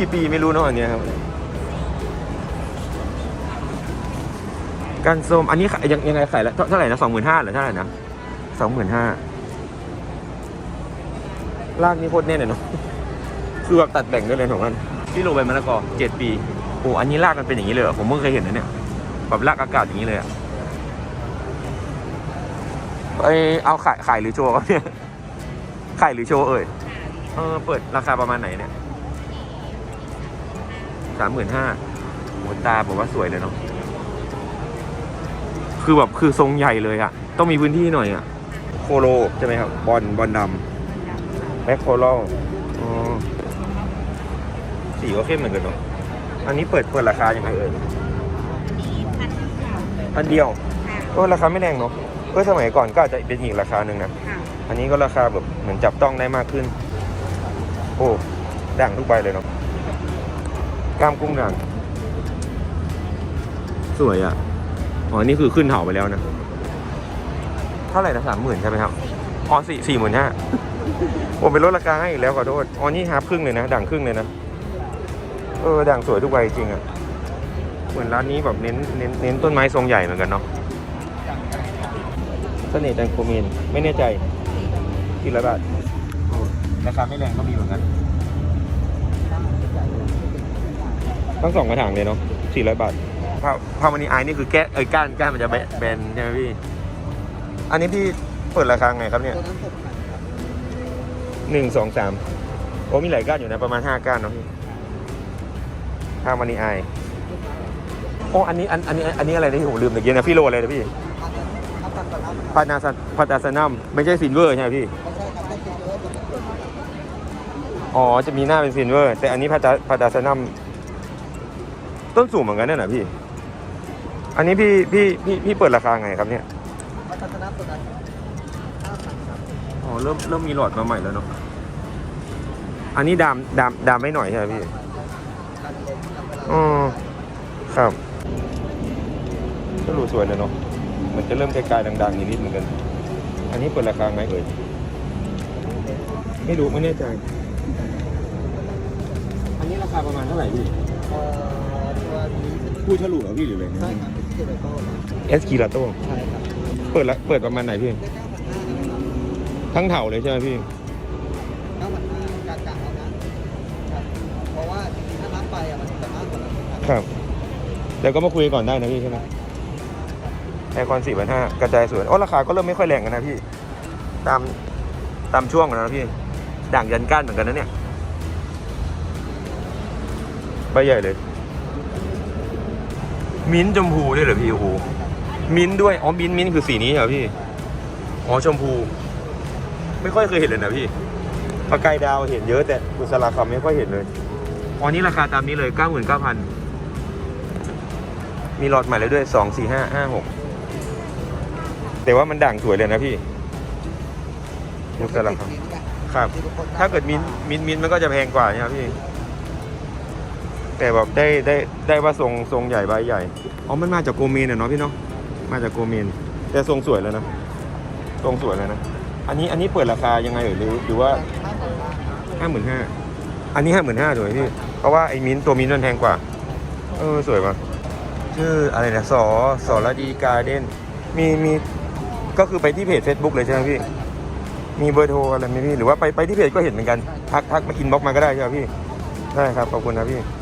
กี่ปีไม่รู้เนาะอันเนี้ยครับกันส้มอันนี้ขายยังยังไงขายแล้วเท่าเท่าไหร่นะสองหมื่นห้าหรือเท่าไหร่นะสองหมื่นห้าลากนี่โคตรแน่นเลยเนาะคือแบบตัดแบ่งได้เลยของมันที่โรเบนมะละกอเจ็ดปีโอ้อันนี้ลากมันเป็นอย่างนี้เลยเหรอผมเพิ่งเคยเห็นนะเนี่ยแบบลากอากาศอย่างนี้เลยอะไอเอาขายขายหรือโชว์ครับเนี่ยขายหรือโชว์เอ่ยเออเปิดราคาประมาณไหนเนี่ย สามหมื่นห้าโหตาผมว่าสวยเลยเนาะคือแบบคือทรงใหญ่เลยอะต้องมีพื้นที่หน่อยอะโคโลใช่ไหมครับบอลบอลดำแบ็คโคโลอ๋อสีก็เข้มเหมือนกันเนาะอันนี้เปิดเปิดราคายังไงเอ่ยพันเดียว ก็ราคาไม่แรงเนาะก็สมัยก่อนก็อาจจะเป็นอีกราคาหนึ่งนะ อันนี้ก็ราคาแบบเหมือนจับต้องได้มากขึ้น โอ้ด่างทุกใบเลยเนาะ กล้ามกุ้งด่างสวยอะ อ๋อ นี่คือขึ้นเถาไปแล้วนะ เท่าไหร่นะสามหมื่นใช่ไหมครับ อ๋อสี่สี่หมื่นห้าผมเป็นลดราคาให้อีกแล้วขอโทษ อ๋อ นี่ฮาร์ฟครึ่งเลยนะ ด่างครึ่งเลยนะ เออ ด่างสวยทุกใบจริงอะ เหมือนร้านนี้แบบเน้นเน้นเน้นต้นไม้ทรงใหญ่เหมือนกันเนาะเสน่ห์จันโคเมนไม่แน่ใจกี่ละบาทราคาไม่แรงก็มีเหมือนกัน ทั้งสองกระถางเลยเนาะสี่ร้อยบาทพาพามันนีไอนี่คือแก้เอ้ยก้านก้านมันจะแบนแบนใช่ไหมพี่ อันนี้พี่เปิดราคาไงครับเนี่ยตัวนั้นหกพันครับหนึ่งสองสามโอ้มีหลายก้านอยู่นะ ประมาณห้าก้านเนาะพี่พามันนีไอโอ้อันนี้อันอันนี้อันนี้อะไรนะที่ผมลืมตะกี้นะพี่โลอะไรนะพี่ถ้าตัดก่อนนะพานาซันพาตาซานัมไม่ใช่ซินเวอร์ใช่ไหมพี่ ไม่ใช่ครับไม่ใช่เยอะจะเป็นอ๋อ จะมีหน้าเป็นซินเวอร์ แต่อันนี้พาตาพาตาซานัม ต้นสูงเหมือนกันนั่นน่ะพี่ อันนี้พี่พี่พี่พี่เปิดราคาไงครับเนี่ยพัฒนาตัวนั้นห้าพันครับอ๋อเริ่มเริ่มมีหลอดมาใหม่แล้วเนาะ อันนี้ดามดามดามไม่หน่อยใช่ไหมพี่ การเล่นกับเวลาอ๋อ ครับก็รูสวยเลยเนาะเหมันจะเริ่มไกลๆดังๆนิดๆเหมือนกัน อันนี้เปิดราคาไงเอ่ย ไม่รู้ไม่แน่ใจ อันนี้ราคาประมาณเท่าไหร่พี่ เอ่อ ตัวนี้เป็นผู้ฉลุเหรอพี่หรืออะไรใช่ครับเป็นเทเลโก้ครับเอสกีลาโต้ใช่ครับเปิดละเปิดประมาณไหนพี่ได้เก้าพันห้านะครับทั้งเถาเลยใช่ไหมพี่เก้าพันห้ากากๆเอานะครับเพราะว่าจริงๆถ้านับไปอะมันจะมากกว่านั้นครับครับเดี๋ยวก็มาคุยก่อนได้นะพี่ใช่ไหมไอคอนสี่พันห้ากระจายสวยโอ้ราคาก็เริ่มไม่ค่อยแรงกันนะพี่ ตามตามช่วงแล้วนะพี่ ด่างยันก้านเหมือนกันนะเนี่ยใบใหญ่เลย มิ้นท์ชมพูด้วยเหรอพี่โอ้โหมิ้นท์ด้วย อ๋อ มิ้นท์มิ้นท์คือสีนี้เหรอพี่ อ๋อ ชมพู ไม่ค่อยเคยเห็นเลยนะพี่ปากกายดาวเห็นเยอะแต่กุศลาคำไม่ค่อยเห็นเลย อ๋อ นี่ราคาตามนี้เลย99,000มีหลอดใหม่เลยด้วย2 4 5 5 6แต่ว่ามันด่างสวยเลยนะพี่กุศลาคำครับ ถ้าเกิดมินมินมินมันก็จะแพงกว่าเนี่ยครับพี่ แต่แบบได้ได้ได้ว่าทรงทรงใหญ่ใบใหญ่ อ๋อ มันมาจากโกเมนอะเนาะพี่เนาะ มาจากโกเมน แต่ทรงสวยแล้วนะ ทรงสวยแล้วนะ อันนี้อันนี้เปิดราคายังไงเอ่ยหรือหรือว่าห้าหมื่นห้า อันนี้ห้าหมื่นห้าถูกไหมพี่ เพราะว่าไอ้มิ้นท์ตัวมิ้นท์มันแพงกว่า เออสวยป่ะชื่ออะไรนะสอสอระดีการ์เด้น มีมีก็คือไปที่เพจ Facebook เลยใช่ไหมพี่ มีเบอร์โทรอะไรไหมพี่ หรือว่าไปไปที่เพจก็เห็นเหมือนกัน ทักทักมาอินบ็อกมาก็ได้ใช่ไหมพี่ ได้ครับ ขอบคุณนะพี่ค